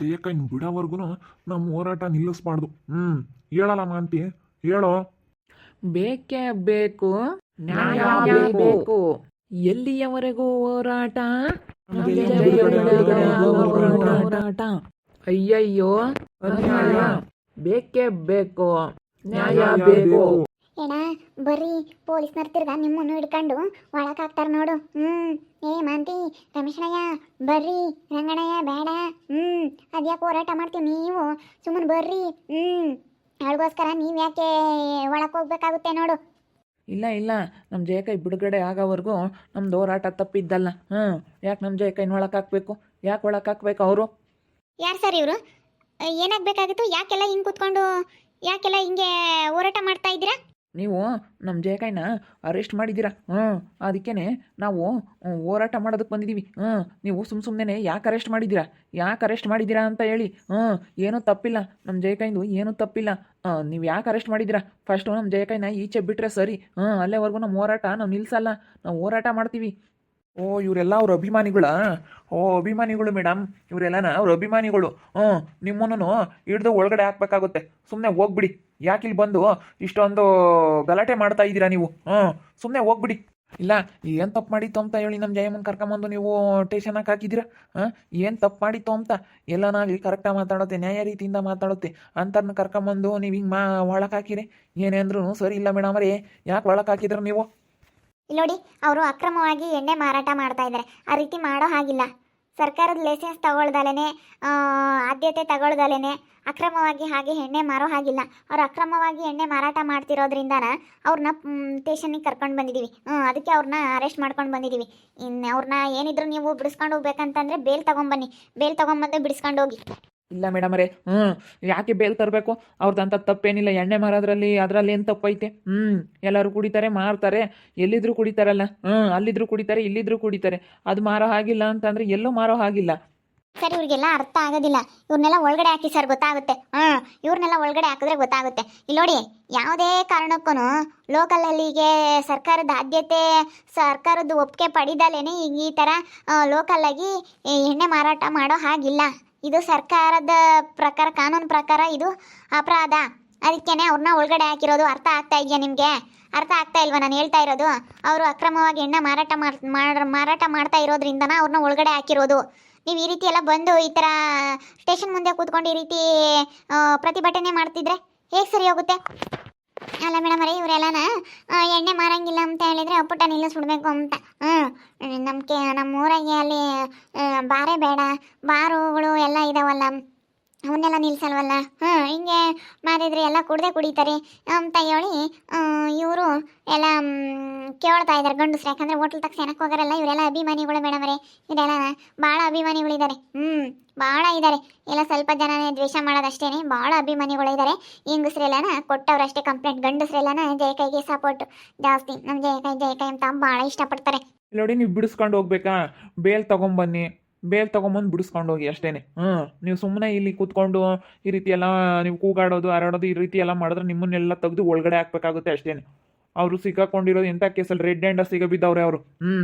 ಜಯಕ್ಕನ್ ಬಿಡೋವರೆಗೂ ನಮ್ಮ ಹೋರಾಟ ನಿಲ್ಲಿಸ್ಬಾರ್ದು. ಹ್ಮ್ ಹೇಳಲ್ಲ ಮಾಂತಿ ಹೇಳೋ? ಬೇಕೇ ಬೇಕು ನ್ಯಾಯ ಬೇಕು. ಎಲ್ಲಿಯವರೆಗೂ ಹೋರಾಟ? ಹೋರಾಟ. ಅಯ್ಯಯ್ಯೋ ಅನ್ಯಾಯ. ಬೇಕೇ ಬೇಕು ನ್ಯಾಯ ಬೇಕು. ಏನ ಬರ್ರಿ ಪೊಲೀಸ್ನರ್ ತಿರ್ಗಾ ನಿಮ್ಮನ್ನು ಹಿಡ್ಕೊಂಡು ಒಳಕ್ಕೆ ಹಾಕ್ತಾರೆ ನೋಡು. ಹ್ಮ್. ಏ ಮಾಂತಿ ರಮೇಶಣ್ಣಯ್ಯ ಬರ್ರಿ ರಂಗಣ್ಣಯ್ಯ ಬೇಡ ಹ್ಮ್. ಅದ್ಯಾಕೆ ಹೋರಾಟ ಮಾಡ್ತೀವಿ ನೀವು? ಸುಮ್ಮನೆ ಬರ್ರಿ. ಹ್ಮ್. ಅಳ್ಗೋಸ್ಕರ ನೀವು ಯಾಕೆ ಒಳಕ್ ಹೋಗ್ಬೇಕಾಗುತ್ತೆ ನೋಡು. ಇಲ್ಲ ಇಲ್ಲ. ನಮ್ಮ ಜಯಕೈ ಬಿಡುಗಡೆ ಆಗೋವರೆಗೂ ನಮ್ದು ಹೋರಾಟ ತಪ್ಪಿದ್ದಲ್ಲ. ಹ್ಞೂ ಯಾಕೆ ನಮ್ಮ ಜಯಕೈನ ಒಳಕ್ಕೆ ಹಾಕ್ಬೇಕು? ಯಾಕೆ ಒಳಕ್ಕೆ ಹಾಕ್ಬೇಕು ಅವರು? ಯಾರು ಸರ್ ಇವರು? ಏನಾಗಬೇಕಾಗಿತ್ತು? ಯಾಕೆಲ್ಲ ಹಿಂಗೆ ಕೂತ್ಕೊಂಡು ಯಾಕೆಲ್ಲ ಹಿಂಗೆ ಹೋರಾಟ ಮಾಡ್ತಾ ಇದ್ದೀರಾ? ನೀವು ನಮ್ಮ ಜಯಕಾಯ್ನ ಅರೆಸ್ಟ್ ಮಾಡಿದ್ದೀರಾ? ಹ್ಞೂ ಅದಕ್ಕೇ ನಾವು ಹೋರಾಟ ಮಾಡೋದಕ್ಕೆ ಬಂದಿದ್ದೀವಿ. ಹ್ಞೂ, ನೀವು ಸುಮ್ಮ ಸುಮ್ಮನೆ ಯಾಕೆ ಅರೆಸ್ಟ್ ಮಾಡಿದ್ದೀರಾ? ಯಾಕೆ ಅರೆಸ್ಟ್ ಮಾಡಿದ್ದೀರಾ ಅಂತ ಹೇಳಿ. ಹ್ಞೂ, ಏನೂ ತಪ್ಪಿಲ್ಲ. ನಮ್ಮ ಜಯಕಾಯಿಂದು ಏನೂ ತಪ್ಪಿಲ್ಲ. ನೀವು ಯಾಕೆ ಅರೆಸ್ಟ್ ಮಾಡಿದ್ದೀರಾ? ಫಸ್ಟು ನಮ್ಮ ಜಯಕಾಯ್ನ ಈಚೆ ಬಿಟ್ಟರೆ ಸರಿ. ಹ್ಞೂ, ಅಲ್ಲೇವರೆಗೂ ನಮ್ಮ ಹೋರಾಟ ನಾವು ನಿಲ್ಲಿಸಲ್ಲ ನಾವು ಹೋರಾಟ ಮಾಡ್ತೀವಿ. ಓ, ಇವರೆಲ್ಲ ಅವ್ರ ಅಭಿಮಾನಿಗಳ? ಓ, ಅಭಿಮಾನಿಗಳು ಮೇಡಮ್ ಇವರೆಲ್ಲನ ಅವ್ರ ಅಭಿಮಾನಿಗಳು. ಹ್ಞೂ, ನಿಮ್ಮನ್ನು ಹಿಡ್ದು ಒಳಗಡೆ ಹಾಕ್ಬೇಕಾಗುತ್ತೆ. ಸುಮ್ಮನೆ ಹೋಗ್ಬಿಡಿ. ಯಾಕೆ ಇಲ್ಲಿ ಬಂದು ಇಷ್ಟೊಂದು ಗಲಾಟೆ ಮಾಡ್ತಾ ಇದ್ದೀರಾ ನೀವು? ಹ್ಞೂ ಸುಮ್ಮನೆ ಹೋಗ್ಬಿಡಿ. ಇಲ್ಲ, ಏನು ತಪ್ಪು ಮಾಡಿತ್ತು ಅಂತ ಹೇಳಿ ನಮ್ಮ ಜಯಮ್ಮನ ಕರ್ಕೊಂಬಂದು ನೀವು ಟೇಷನಾಗಿ ಹಾಕಿದ್ದೀರಾ? ಹಾಂ, ಏನು ತಪ್ಪು ಮಾಡಿತ್ತು ಅಂತ? ಎಲ್ಲನಾಗಲಿ ಕರೆಕ್ಟಾಗಿ ಮಾತಾಡುತ್ತೆ ನ್ಯಾಯ ರೀತಿಯಿಂದ ಮಾತಾಡುತ್ತೆ ಅಂತರ್ನ ಕರ್ಕೊಂಬಂದು ನೀವು ಹಿಂಗೆ ಮಾ ಒಳಕ್ಕೆ ಹಾಕಿರಿ. ಏನೇ ಅಂದ್ರೂ ಸರಿ ಇಲ್ಲ ಮೇಡಮ್ ಅವರೇ. ಯಾಕೆ ಒಳಕ್ಕೆ ಹಾಕಿದ್ರು ನೀವು? ನೋಡಿ, ಅವರು ಅಕ್ರಮವಾಗಿ ಎಣ್ಣೆ ಮಾರಾಟ ಮಾಡ್ತಾ ಇದ್ದಾರೆ ಆ ರೀತಿ ಮಾಡೋ ಹಾಗಿಲ್ಲ. ಸರ್ಕಾರದ ಲೈಸೆನ್ಸ್ ತಗೊಳ್ದಲೇ ಆದ್ಯತೆ ತಗೊಳ್ದಲೇ ಅಕ್ರಮವಾಗಿ ಹಾಗೆ ಎಣ್ಣೆ ಮಾರೋ ಹಾಗಿಲ್ಲ. ಅವ್ರು ಅಕ್ರಮವಾಗಿ ಎಣ್ಣೆ ಮಾರಾಟ ಮಾಡ್ತಿರೋದ್ರಿಂದ ಅವ್ರನ್ನ ಸ್ಟೇಷನಿಗೆ ಕರ್ಕೊಂಡು ಬಂದಿದ್ದೀವಿ ಅದಕ್ಕೆ ಅವ್ರನ್ನ ಅರೆಸ್ಟ್ ಮಾಡ್ಕೊಂಡು ಬಂದಿದ್ದೀವಿ ಇನ್ನು ಅವ್ರನ್ನ ಏನಿದ್ರು ನೀವು ಬಿಡಿಸ್ಕೊಂಡು ಹೋಗ್ಬೇಕಂತಂದರೆ ಬೇಲ್ ತೊಗೊಂಬನ್ನಿ. ಬೇಲ್ ತೊಗೊಂಬಂದು ಬಿಡಿಸ್ಕೊಂಡು ಹೋಗಿ. ಇಲ್ಲ ಮೇಡಮ್ ಅವರೇ, ಹ್ಮ್, ಯಾಕೆ ಬೇಲ್ ತರಬೇಕು? ಅವ್ರದ್ದಂಥ ತಪ್ಪೇನಿಲ್ಲ. ಎಣ್ಣೆ ಮಾರೋದ್ರಲ್ಲಿ, ಅದರಲ್ಲಿ ಏನು ತಪ್ಪೈತೆ? ಹ್ಮ್, ಎಲ್ಲರೂ ಕುಡಿತಾರೆ, ಮಾರ್ತಾರೆ. ಎಲ್ಲಿದ್ರು ಕುಡಿತಾರಲ್ಲ? ಹ್ಮ್, ಅಲ್ಲಿದ್ರು ಕುಡಿತಾರೆ, ಇಲ್ಲಿದ್ರು ಕುಡಿತಾರೆ. ಅದು ಮಾರೋ ಹಾಗಿಲ್ಲ ಅಂತಂದರೆ ಎಲ್ಲೂ ಮಾರೋ ಹಾಗಿಲ್ಲ. ಸರ್, ಇವ್ರಿಗೆಲ್ಲ ಅರ್ಥ ಆಗೋದಿಲ್ಲ. ಇವ್ರನ್ನೆಲ್ಲ ಒಳಗಡೆ ಹಾಕಿ ಸರ್ ಗೊತ್ತಾಗುತ್ತೆ. ಹಾಂ ಇವ್ರನ್ನೆಲ್ಲ ಒಳಗಡೆ ಹಾಕಿದ್ರೆ ಗೊತ್ತಾಗುತ್ತೆ. ಇಲ್ಲಿ ನೋಡಿ, ಯಾವುದೇ ಕಾರಣಕ್ಕೂ ಲೋಕಲಲ್ಲಿಗೆ ಸರ್ಕಾರದ ಆದ್ಯತೆ ಸರ್ಕಾರದ ಒಪ್ಪಿಗೆ ಪಡೆದಲ್ಲೇನೆ ಈಗ ಈ ಥರ ಲೋಕಲ್ಲಾಗಿ ಎಣ್ಣೆ ಮಾರಾಟ ಮಾಡೋ ಹಾಗಿಲ್ಲ. ಇದು ಸರ್ಕಾರದ ಪ್ರಕಾರ, ಕಾನೂನು ಪ್ರಕಾರ ಇದು ಅಪರಾಧ. ಅದಕ್ಕೇನೆ ಅವ್ರನ್ನ ಒಳಗಡೆ ಹಾಕಿರೋದು ಅರ್ಥ ಆಗ್ತಾ ಇದೆಯಾ ನಿಮಗೆ? ಅರ್ಥ ಆಗ್ತಾ ಇಲ್ವಾ ನಾನು ಹೇಳ್ತಾ ಇರೋದು? ಅವರು ಅಕ್ರಮವಾಗಿ ಎಣ್ಣೆ ಮಾರಾಟ ಮಾರಾಟ ಮಾಡ್ತಾ ಇರೋದ್ರಿಂದನ ಅವ್ರನ್ನ ಒಳಗಡೆ ಹಾಕಿರೋದು? ನೀವು ಈ ರೀತಿ ಎಲ್ಲ ಬಂದು ಈ ಥರ ಸ್ಟೇಷನ್ ಮುಂದೆ ಕೂತ್ಕೊಂಡು ಈ ರೀತಿ ಪ್ರತಿಭಟನೆ ಮಾಡ್ತಿದ್ರೆ ಹೇಗೆ ಸರಿ ಹೋಗುತ್ತೆ? ಅಲ್ಲ ಮೇಡಮ್ ಅರೇ ಇವರೆಲ್ಲನ ಎಣ್ಣೆ ಮಾರಂಗಿಲ್ಲ ಅಂತ ಹೇಳಿದ್ರೆ ಅಪ್ಪುಟ ನಿಲ್ಲಿಸ್ಬಿಡ್ಬೇಕು ಅಂತ. ಹ್ಞೂ ನಮ್ಗೆ ನಮ್ಮ ಊರಾಗೆ ಅಲ್ಲಿ ಬಾರೇ ಬೇಡ. ಬಾರುಗಳು ಎಲ್ಲ ಇದಾವಲ್ಲ, ಅವನ್ನೆಲ್ಲ ನಿಲ್ಸಲ್ವಲ್ಲ? ಹ್ಞೂ ಹಿಂಗೆ ಮಾರಿದ್ರೆ ಎಲ್ಲ ಕುಡ್ದೆ ಕುಡಿತಾರೆ. ಅಂತ ಹೇಳಿ ಇವರು ಎಲ್ಲ ಕೇಳ್ತಾ ಇದ್ದಾರೆ ಗಂಡಸ್ರು. ಯಾಕಂದ್ರೆ ಹೋಟ್ಲ್ ತಕ್ಕ ಏನಕ್ಕೆ ಹೋಗಾರಲ್ಲ, ಇವರೆಲ್ಲ ಅಭಿಮಾನಿಗಳು ಮೇಡಮರೇ ಇದೆಲ್ಲ ಭಾಳ ಅಭಿಮಾನಿಗಳಿದ್ದಾರೆ ಹ್ಞೂ ಭಾಳ ಇದ್ದಾರೆ. ಎಲ್ಲ ಸ್ವಲ್ಪ ಜನನೇ ದ್ವೇಷ ಮಾಡೋದಷ್ಟೇನೆ ಭಾಳ ಅಭಿಮಾನಿಗಳು ಇದ್ದಾರೆ. ಹೆಂಗಸ್ರೆಲ್ಲನ ಕೊಟ್ಟವ್ರಷ್ಟೇ ಕಂಪ್ಲೇಂಟ್ ಗಂಡಸ್ರೆಲ್ಲನ ಜಯಕಾಯಿಗೆ ಸಪೋರ್ಟ್ ಜಾಸ್ತಿ. ನಮ್ಮ ಜಯಕಾಯಿ ಜಯಕಾಯಿ ಅಂತ ಭಾಳ ಇಷ್ಟಪಡ್ತಾರೆ. ನೋಡಿ, ನೀವು ಬಿಡಿಸ್ಕೊಂಡು ಹೋಗ್ಬೇಕಾ? ಬೇಲ್ ತೊಗೊಂಬನ್ನಿ. ಬೇಲ್ ತೊಗೊಂಬಂದು ಬಿಡಿಸ್ಕೊಂಡು ಹೋಗಿ ಅಷ್ಟೇ ಹ್ಞೂ ನೀವು ಸುಮ್ಮನೆ ಇಲ್ಲಿ ಕೂತ್ಕೊಂಡು ಈ ರೀತಿ ಎಲ್ಲ ನೀವು ಕೂಗಾಡೋದು ಹಾರಾಡೋದು ಈ ರೀತಿ ಎಲ್ಲ ಮಾಡಿದ್ರೆ ನಿಮ್ಮನ್ನೆಲ್ಲ ತೆಗೆದು ಒಳಗಡೆ ಹಾಕ್ಬೇಕಾಗುತ್ತೆ ಅಷ್ಟೇ ಅವರು ಸಿಕ್ಕಾಕೊಂಡಿರೋದು ಎಂಥ ಕೇಸಲ್ಲಿ ರೆಡ್ ಹ್ಯಾಂಡ ಸಿಗ ಬಿದ್ದವ್ರೆ ಅವರು. ಹ್ಞೂ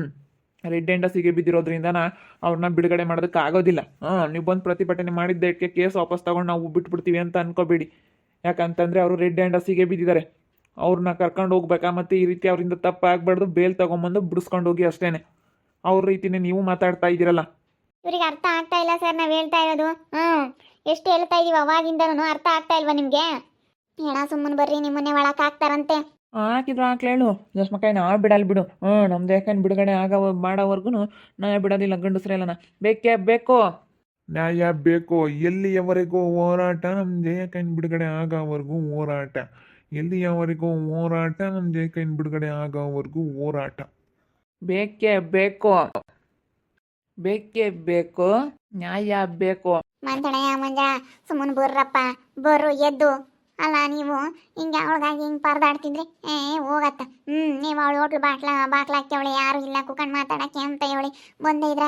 ರೆಡ್ ಹ್ಯಾಂಡ ಸಿಗೆ ಬಿದ್ದಿರೋದ್ರಿಂದನ ಅವ್ರನ್ನ ಬಿಡುಗಡೆ ಮಾಡೋದಕ್ಕೆ ಆಗೋದಿಲ್ಲ. ಹಾಂ. ನೀವು ಬಂದು ಪ್ರತಿಭಟನೆ ಮಾಡಿದ್ದಕ್ಕೆ ಕೇಸ್ ವಾಪಸ್ ತಗೊಂಡು ನಾವು ಬಿಟ್ಬಿಡ್ತೀವಿ ಅಂತ ಅನ್ಕೋಬೇಡಿ. ಯಾಕಂತಂದರೆ ಅವರು ರೆಡ್ ಹ್ಯಾಂಡ ಸಿಗೆ ಬಿದ್ದಿದ್ದಾರೆ. ಅವ್ರನ್ನ ಕರ್ಕೊಂಡು ಹೋಗ್ಬೇಕಾ ಮತ್ತು ಈ ರೀತಿ ಅವರಿಂದ ತಪ್ಪಾಗಬಾರ್ದು ಬೇಲ್ ತೊಗೊಂಬಂದು ಬಿಡಿಸ್ಕೊಂಡು ಹೋಗಿ ಅಷ್ಟೇ ಅವ್ರ ರೀತಿನೇ ನೀವು ಮಾತಾಡ್ತಾ ಇದ್ದೀರಲ್ಲ. ಇವ್ರಿಗೆ ಅರ್ಥ ಆಗ್ತಾ ಇಲ್ಲ ಸರ್ ನಾವು ಹೇಳ್ತಾ ಇರೋದು. ಹ್ಞೂ ಎಷ್ಟು ಹೇಳ್ತಾ ಇದೀವಿ ಅವಾಗಿಂದನೂ ಅರ್ಥ ಆಗ್ತಾ ಇಲ್ವಾ ನಿಮಗೆ? ಹೇಳ ಸುಮ್ಮನೆ ಬರ್ರಿ ನಿಮ್ಮನ್ನೇ ಒಳಕ್ಕೆ ಹಾಕ್ತಾರಂತೆ. ಹಾಕಿದ್ರು ಹಾಕ್ಲೇಳು ಜಸ್ಮಕಾಯಿ ನಾ ಬಿಡಲ್ಲ ಬಿಡು. ಹ್ಞೂ ನಮ್ದು ಯಾಕಂದ್ರೆ ಬಿಡುಗಡೆ ಆಗೋ ಮಾಡೋವರೆಗೂ ನಾ ಬಿಡೋದಿಲ್ಲ ಗಂಡಸ್ರೆಲ್ಲ ಬೇಕೇ ಬೇಕು? ನ್ಯಾಯ ಬೇಕು. ಎಲ್ಲಿಯವರೆಗೂ ಹೋರಾಟ ನಮ್ಮ ಜಯಕೈನ್ ಬಿಡುಗಡೆ ಆಗೋವರೆಗೂ ಹೋರಾಟ. ಎಲ್ಲಿಯವರೆಗೂ ಹೋರಾಟ ನಮ್ಮ ಜಯಕೈನ್ ಬಿಡುಗಡೆ ಆಗೋವರೆಗೂ ಹೋರಾಟ. ಬೇಕೇ ಬೇಕು? ಬೇಕೇ ಬೇಕು ನ್ಯಾಯ ಬೇಕು. ಮಂಜ ಸುಮ್ಮನೆ ಬರ್ರಪ್ಪ ಬರ್ರು ಎದ್ದು. ಅಲ್ಲ ನೀವು ಹಿಂಗ ಅವಳಗಾಗಿ ಹಿಂಗೆ ಪರದಾಡ್ತಿದ್ರಿ ಏ ಹೋಗತ್ತ. ಹ್ಞೂ ನೀವು ಅವಳು ಹೋಟ್ಲು ಬಾಟ್ಲ ಬಾಕ್ಲಾಕಿ ಅವಳು ಯಾರು ಇಲ್ಲ ಕುಕಂಡ್ ಮಾತಾಡಕ್ಕೆ ಅಂತ ಹೇಳಿ ಬಂದೇ ಇದ್ರ.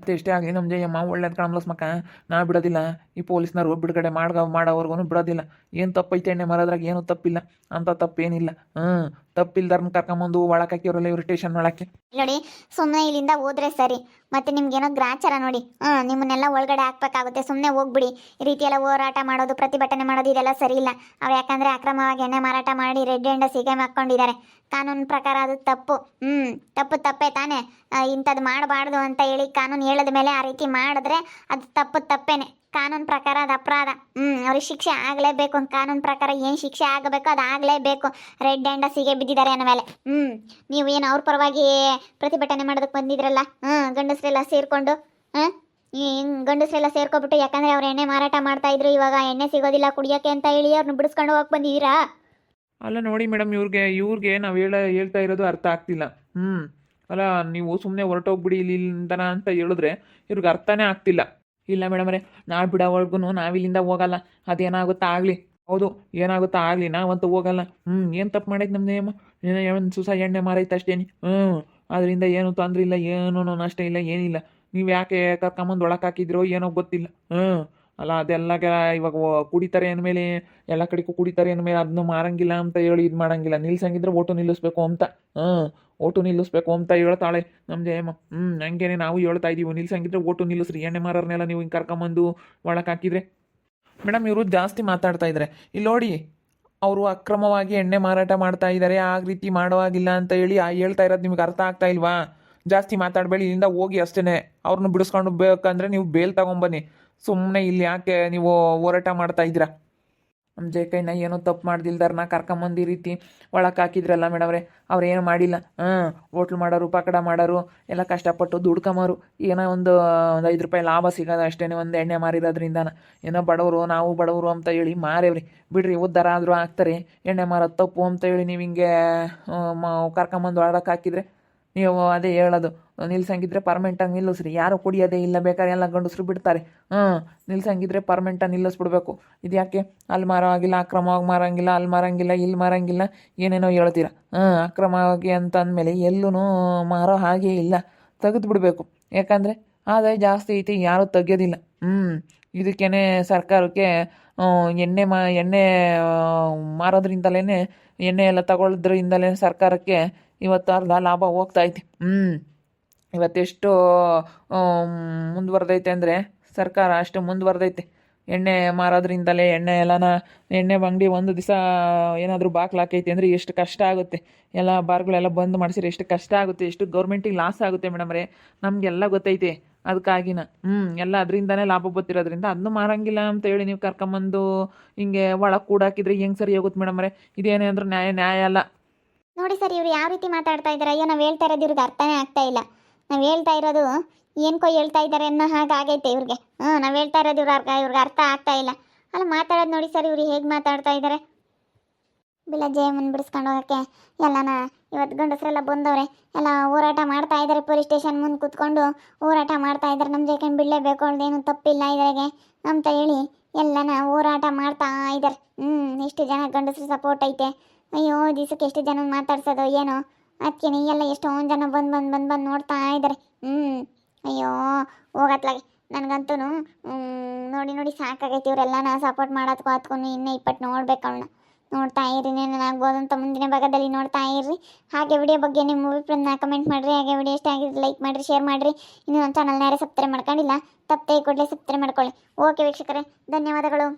ಮತ್ತೆ ಇಷ್ಟೇ ಆಗಲಿ ನಮ್ಮ ಜಯಮ್ಮ ಒಳ್ಳೇದು ಕಾಣ್ಲಸ್ ಮಕ್ಕ. ನಾ ಬಿಡೋದಿಲ್ಲ. ಈ ಪೊಲೀಸ್ನವ್ರು ಬಿಡುಗಡೆ ಮಾಡ್ಗ ಮಾಡೋವರೆಗೂ ಬಿಡೋದಿಲ್ಲ. ಏನು ತಪ್ಪೈತೆ ಎಣ್ಣೆ ಮರದ್ರಾಗ ಏನೂ ತಪ್ಪಿಲ್ಲ. ಅಂತ ತಪ್ಪೇನಿಲ್ಲ. ಹ್ಞೂ ತಪ್ಪಿಲ್ದಾರನ್ನ ಕರ್ಕೊಂಬಂದು ಒಳಕ್ಕೆ ಹಾಕಿವ್ರಲ್ಲ ಇವ್ರು ಸ್ಟೇಷನ್ ಒಳಕ್ಕೆ ನೋಡಿ ಸುಮ್ಮನೆ ಇಲ್ಲಿಂದ ಹೋದ್ರೆ ಸರಿ, ಮತ್ತೆ ನಿಮ್ಗೇನೋ ಗ್ರಾಚಾರ ನೋಡಿ. ಹಾಂ ನಿಮ್ಮನ್ನೆಲ್ಲ ಒಳಗಡೆ ಹಾಕ್ಬೇಕಾಗುತ್ತೆ ಸುಮ್ಮನೆ ಹೋಗ್ಬಿಡಿ. ಈ ರೀತಿಯೆಲ್ಲ ಹೋರಾಟ ಮಾಡೋದು, ಪ್ರತಿಭಟನೆ ಮಾಡೋದು, ಇದೆಲ್ಲ ಸರಿ ಇಲ್ಲ. ಅವ್ರು ಯಾಕಂದರೆ ಅಕ್ರಮವಾಗಿ ಎಣ್ಣೆ ಮಾರಾಟ ಮಾಡಿ ರೆಡ್ ಎಂಡ ಸಿಗೆ ಹಾಕ್ಕೊಂಡಿದ್ದಾರೆ. ಕಾನೂನು ಪ್ರಕಾರ ಅದು ತಪ್ಪು. ಹ್ಮ್, ತಪ್ಪು ತಪ್ಪೇ ತಾನೇ. ಇಂಥದ್ದು ಮಾಡಬಾರ್ದು ಅಂತ ಹೇಳಿ ಕಾನೂನು ಹೇಳದ ಮೇಲೆ ಆ ರೀತಿ ಮಾಡಿದ್ರೆ ಅದು ತಪ್ಪು ತಪ್ಪೇನೆ. ಕಾನೂನು ಪ್ರಕಾರ ಅದು ಅಪರಾಧ. ಹ್ಞೂ ಅವ್ರಿಗೆ ಶಿಕ್ಷೆ ಆಗಲೇಬೇಕು ಕಾನೂನು ಪ್ರಕಾರ ಏನು ಶಿಕ್ಷೆ ಆಗಬೇಕು ಅದು ಆಗಲೇಬೇಕು. ರೆಡ್ ಡ್ಯಾಂಡ ಸಿಗೆ ಬಿದ್ದಿದ್ದಾರೆ ಅನ್ನೋ ಮೇಲೆ. ಹ್ಞೂ ನೀವು ಏನು ಅವ್ರ ಪರವಾಗಿ ಪ್ರತಿಭಟನೆ ಮಾಡೋದಕ್ಕೆ ಬಂದಿದ್ರಲ್ಲ? ಹ್ಞೂ ಗಂಡಸರೆಲ್ಲ ಸೇರಿಕೊಂಡು ಹ್ಞೂ ಈ ಗಂಡಸರೆಲ್ಲ ಸೇರ್ಕೊಬಿಟ್ಟು ಯಾಕಂದರೆ ಅವ್ರು ಎಣ್ಣೆ ಮಾರಾಟ ಮಾಡ್ತಾ ಇದ್ರು, ಇವಾಗ ಎಣ್ಣೆ ಸಿಗೋದಿಲ್ಲ ಕುಡಿಯೋಕೆ ಅಂತ ಹೇಳಿ ಅವ್ರನ್ನ ಬಿಡಿಸ್ಕೊಂಡು ಹೋಗಿ ಬಂದಿದ್ದೀರಾ? ಅಲ್ಲ ನೋಡಿ ಮೇಡಮ್, ಇವ್ರಿಗೆ ಇವ್ರಿಗೆ ನಾವು ಹೇಳ, ಹೇಳ್ತಾ ಇರೋದು ಅರ್ಥ ಆಗ್ತಿಲ್ಲ. ಹ್ಞೂ ಅಲ್ಲ ನೀವು ಸುಮ್ಮನೆ ಹೊರಟೋಗ್ಬಿಡಿ ಇಲ್ಲಿಂದನ ಅಂತ ಹೇಳಿದ್ರೆ ಇವ್ರಿಗೆ ಅರ್ಥನೇ ಆಗ್ತಿಲ್ಲ. ಇಲ್ಲ ಮೇಡಮ್ರೆ ನಾಳೆ ಬಿಡೋವರೆಗೂ ನಾವಿಲ್ಲಿಂದ ಹೋಗಲ್ಲ. ಅದೇನಾಗುತ್ತಾ ಆಗಲಿ. ಹೌದು, ಏನಾಗುತ್ತಾ ಆಗಲಿ, ನಾವಂತೂ ಹೋಗಲ್ಲ. ಹ್ಞೂ ಏನು ತಪ್ಪು ಮಾಡೈತೆ ನಮ್ಮ ನೇಮ? ಸುಸ ಎಣ್ಣೆ ಮಾರೈತೆ ಅಷ್ಟೇನಿ? ಹ್ಞೂ ಅದರಿಂದ ಏನು ತೊಂದರೆ ಇಲ್ಲ ಏನೂ ನಷ್ಟ ಇಲ್ಲ, ಏನಿಲ್ಲ. ನೀವು ಯಾಕೆ ಕರ್ಕೊಂಬಂದು ಒಳಕ್ಕೆ ಹಾಕಿದ್ರೋ ಏನೋ ಗೊತ್ತಿಲ್ಲ. ಹ್ಞೂ ಅಲ್ಲ, ಅದೆಲ್ಲ ಇವಾಗ ಕುಡಿತಾರೆ ಅಂದಮೇಲೆ, ಎಲ್ಲ ಕಡೆಗೂ ಕುಡಿತಾರೆ ಅಂದಮೇಲೆ ಅದನ್ನು ಮಾರಂಗಿಲ್ಲ ಅಂತ ಹೇಳಿ ಇದು ಮಾಡಂಗಿಲ್ಲ. ನಿಲ್ಸಂಗಿದ್ರೆ ಓಟು ನಿಲ್ಲಿಸ್ಬೇಕು ಅಂತ. ಹಾಂ ಓಟು ನಿಲ್ಲಿಸ್ಬೇಕು ಅಂತ ಹೇಳ್ತಾಳೆ. ನಮ್ಮ ಜಯಮ್ಮ ಹ್ಞೂ ಹಂಗೇನೆ ನಾವು ಹೇಳ್ತಾ ಇದ್ದೀವಿ ನಿಲ್ಸಂಗಿದ್ರೆ ಓಟು ನಿಲ್ಲಿಸ್ರಿ. ಎಣ್ಣೆ ಮಾರರ್ನೆಲ್ಲ ನೀವು ಹಿಂಗೆ ಕರ್ಕೊಂಬಂದು ಒಳಗೆ ಹಾಕಿದ್ರೆ. ಮೇಡಮ್, ಇವರು ಜಾಸ್ತಿ ಮಾತಾಡ್ತಾ ಇದ್ದಾರೆ ಇಲ್ಲಿ ನೋಡಿ, ಅವರು ಅಕ್ರಮವಾಗಿ ಎಣ್ಣೆ ಮಾರಾಟ ಮಾಡ್ತಾ ಇದ್ದಾರೆ ಆ ರೀತಿ ಮಾಡುವಾಗಿಲ್ಲ ಅಂತ ಹೇಳಿ ಹೇಳ್ತಾ ಇರೋದು ನಿಮ್ಗೆ ಅರ್ಥ ಆಗ್ತಾ ಇಲ್ವಾ? ಜಾಸ್ತಿ ಮಾತಾಡಬೇಡಿ, ಇಲ್ಲಿಂದ ಹೋಗಿ ಅಷ್ಟೇ ಅವ್ರನ್ನ ಬಿಡಿಸ್ಕೊಂಡು ಬೇಕಂದ್ರೆ ನೀವು ಬೇಲ್ ತಗೊಂಬನ್ನಿ. ಸುಮ್ಮನೆ ಇಲ್ಲಿ ಯಾಕೆ ನೀವು ಹೋರಾಟ ಮಾಡ್ತಾ ಇದ್ದೀರಾ? ನಮ್ಮ ಜೈ ಕೈನ ಏನೋ ತಪ್ಪು ಮಾಡ್ದಿಲ್ದಾರನ್ನ ಕರ್ಕೊಂಬಂದು ಈ ರೀತಿ ಒಳಕ್ಕೆ ಹಾಕಿದ್ರಲ್ಲ ಮೇಡಮ್ರೆ, ಅವ್ರು ಏನು ಮಾಡಿಲ್ಲ. ಹಾಂ ಹೋಟ್ಲು ಮಾಡೋರು, ಪಕಡ ಮಾಡೋರು, ಎಲ್ಲ ಕಷ್ಟಪಟ್ಟು ದುಡ್ಕೊಂಬರು ಏನೋ ಒಂದು ಒಂದು ಐದು ರೂಪಾಯಿ ಲಾಭ ಸಿಗೋದು ಅಷ್ಟೇ ಒಂದು ಎಣ್ಣೆ ಮಾರಿರೋದ್ರಿಂದ ಏನೋ ಬಡವರು, ನಾವು ಬಡವರು ಅಂತ ಹೇಳಿ ಮಾರೇವ್ರಿ. ಬಿಡ್ರಿ, ಉದ್ದಾರ ಆದರೂ ಹಾಕ್ತಾರೆ ಎಣ್ಣೆ ಮಾರೋದು ತಪ್ಪು ಅಂತ ಹೇಳಿ ನೀವು ಹಿಂಗೆ ಕರ್ಕೊಂಬಂದು ಒಳಕ್ಕೆ ಹಾಕಿದ್ರೆ ನೀವು ಅದೇ ಹೇಳೋದು. ನಿಲ್ಸಂಗಿದ್ರೆ ಪರ್ಮೆಂಟಾಗಿ ನಿಲ್ಲಿಸ್ರಿ. ಯಾರು ಕುಡಿಯೋದೇ ಇಲ್ಲ ಬೇಕಾದ್ರೆ ಎಲ್ಲ ಗಂಡಸ್ರು ಬಿಡ್ತಾರೆ. ಹಾಂ ನಿಲ್ಸಂಗಿದ್ರೆ ಪರ್ಮೆಂಟಾಗಿ ನಿಲ್ಲಿಸ್ಬಿಡ್ಬೇಕು. ಇದು ಯಾಕೆ? ಅಲ್ಲಿ ಮಾರೋವಾಗಿಲ್ಲ ಅಕ್ರಮವಾಗಿ ಮಾರಂಗಿಲ್ಲ, ಅಲ್ಲಿ ಮಾರಂಗಿಲ್ಲ, ಇಲ್ಲಿ ಮಾರಂಗಿಲ್ಲ, ಏನೇನೋ ಹೇಳ್ತೀರ. ಹಾಂ ಅಕ್ರಮವಾಗಿ ಅಂತ ಅಂದಮೇಲೆ ಎಲ್ಲೂ ಮಾರೋ ಹಾಗೇ ಇಲ್ಲ. ತೆಗೆದು ಬಿಡಬೇಕು ಯಾಕಂದರೆ ಆದಾಯ ಜಾಸ್ತಿ ಐತಿ, ಯಾರೂ ತೆಗೆಯೋದಿಲ್ಲ. ಹ್ಞೂ, ಇದಕ್ಕೇನೆ ಸರ್ಕಾರಕ್ಕೆ ಎಣ್ಣೆ ಮಾ, ಎಣ್ಣೆ ಮಾರೋದ್ರಿಂದಲೇ ಎಣ್ಣೆ ಎಲ್ಲ ತಗೊಳ್ಳೋದ್ರಿಂದಲೇ ಸರ್ಕಾರಕ್ಕೆ ಇವತ್ತು ಅರ್ಧ ಲಾಭ ಹೋಗ್ತಾ ಐತಿ ಹ್ಞೂ ಇವತ್ತೆಷ್ಟು ಮುಂದುವರೆದೈತೆ ಅಂದರೆ ಸರ್ಕಾರ ಅಷ್ಟು ಮುಂದುವರೆದೈತೆ. ಎಣ್ಣೆ ಮಾರೋದ್ರಿಂದಲೇ ಎಣ್ಣೆ ಎಲ್ಲನ, ಎಣ್ಣೆ ಅಂಗಡಿ ಒಂದು ದಿವಸ ಏನಾದರೂ ಬಾಕ್ಲು ಹಾಕೈತೆ ಅಂದರೆ ಎಷ್ಟು ಕಷ್ಟ ಆಗುತ್ತೆ. ಎಲ್ಲ ಬಾರ್ಗಳೆಲ್ಲ ಬಂದ್ ಮಾಡಿಸಿದ್ರೆ ಎಷ್ಟು ಕಷ್ಟ ಆಗುತ್ತೆ, ಎಷ್ಟು ಗೌರ್ಮೆಂಟಿಗೆ ಲಾಸ್ ಆಗುತ್ತೆ ಮೇಡಮ್ರೆ ನಮಗೆಲ್ಲ ಗೊತ್ತೈತೆ ಅದಕ್ಕಾಗಿನ ಹ್ಞೂ ಎಲ್ಲ ಅದರಿಂದನೇ ಲಾಭ ಬತ್ತಿರೋದ್ರಿಂದ ಅದನ್ನು ಮಾರಂಗಿಲ್ಲ ಅಂತ ಹೇಳಿ ನೀವು ಕರ್ಕೊಂಬಂದು ಹಿಂಗೆ ಒಳಗೆ ಕೂಡಾಕಿದ್ರೆ ಹೆಂಗೆ ಸರಿ ಹೋಗುತ್ತೆ ಮೇಡಮ್ರೆ ಇದೇನೇ ಅಂದ್ರೆ ನ್ಯಾಯ ನ್ಯಾಯ ಅಲ್ಲ. ನೋಡಿ ಸರ್, ಇವ್ರು ಯಾವ ರೀತಿ ಮಾತಾಡ್ತಾ ಇದ್ದಾರೆ? ಅಯ್ಯೋ, ನಾವು ಹೇಳ್ತಾ ಇರೋದು ಇವ್ರಿಗೆ ಅರ್ಥನೇ ಆಗ್ತಾ ಇಲ್ಲ. ನಾವು ಹೇಳ್ತಾ ಇರೋದು ಏನ್ಕೋ ಹೇಳ್ತಾ ಇದ್ದಾರೆ ಅನ್ನೋ ಹಾಗೆ ಆಗೈತೆ ಇವ್ರಿಗೆ. ಹ್ಞೂ ನಾವು ಹೇಳ್ತಾ ಇರೋದು ಇವ್ರ ಅರ್ಥ, ಇವ್ರಿಗೆ ಅರ್ಥ ಆಗ್ತಾ ಇಲ್ಲ. ಅಲ್ಲ, ಮಾತಾಡೋದು ನೋಡಿ ಸರ್, ಇವ್ರು ಹೇಗೆ ಮಾತಾಡ್ತಾ ಇದ್ದಾರೆ ಬಿಲ್ಲ ಮನ್ ಬಿಡಿಸ್ಕೊಂಡು ಹೋಗೋಕ್ಕೆ ಎಲ್ಲನ ಇವತ್ತು ಗಂಡಸರೆಲ್ಲ ಬಂದವ್ರೆ. ಎಲ್ಲ ಹೋರಾಟ ಮಾಡ್ತಾ ಇದ್ದಾರೆ ಪೊಲೀಸ್ ಸ್ಟೇಷನ್ ಮುಂದೆ ಕೂತ್ಕೊಂಡು. ಹೋರಾಟ ಮಾಡ್ತಾ ಇದ್ದಾರೆ ನಮ್ಮ ಜಯಕನ್ ಬಿಡಲೇಬೇಕು? ಅವ್ಳದೇನು ತಪ್ಪಿಲ್ಲ ಇದ್ರಾಗೆ ಅಂತ ಹೇಳಿ ಎಲ್ಲನ ಹೋರಾಟ ಮಾಡ್ತಾ ಇದ್ದಾರೆ ಹ್ಞೂ ಎಷ್ಟು ಜನ ಗಂಡಸರು ಸಪೋರ್ಟ್ ಐತೆ. ಅಯ್ಯೋ, ದಿವಸಕ್ಕೆ ಎಷ್ಟು ಜನ ಮಾತಾಡ್ಸೋದು, ಏನೋ? ಅದಕ್ಕೆ ಎಲ್ಲ ಎಷ್ಟೊಂದು ಜನ ಬಂದು ಬಂದು ಬಂದು ಬಂದು ನೋಡ್ತಾ ಇದ್ದಾರೆ ಹ್ಞೂ ಅಯ್ಯೋ, ಹೋಗತ್ಲಾಗೆ. ನನಗಂತೂ ನೋಡಿ ನೋಡಿ ಸಾಕಾಗೈತಿ ಇವರೆಲ್ಲ ಸಪೋರ್ಟ್ ಮಾಡೋದಕ್ಕೂ ಅದಕ್ಕೂ ಇನ್ನೂ ಇಪ್ಪತ್ತು ನೋಡ್ಬೇಕು ಅವಳನ್ನ ನೋಡ್ತಾ ಇರಿ ಏನಾಗ್ಬೋದು ಅಂತ ಮುಂದಿನ ಭಾಗದಲ್ಲಿ ನೋಡ್ತಾ ಇರ್ರಿ. ಹಾಗೆ ವಿಡಿಯೋ ಬಗ್ಗೆ ನಿಮ್ಮ ಅಭಿಪ್ರಾಯನ ಕಮೆಂಟ್ ಮಾಡಿರಿ. ಹಾಗೆ ವಿಡಿಯೋ ಇಷ್ಟ ಆಗಿದ್ರೆ ಲೈಕ್ ಮಾಡಿರಿ ಶೇರ್ ಮಾಡಿರಿ. ಇನ್ನು ನನ್ನ ಚಾನಲ್ನ ಯಾರೇ ಸಬ್ಸ್ಕ್ರೈಬ್ ಮಾಡ್ಕೊಂಡಿಲ್ಲ ತಪ್ಪೇ ಕೂಡಲೇ ಸಬ್ಸ್ಕ್ರೈಬ್ ಮಾಡ್ಕೊಳ್ಳಿ. ಓಕೆ ವೀಕ್ಷಕರೇ, ಧನ್ಯವಾದಗಳು.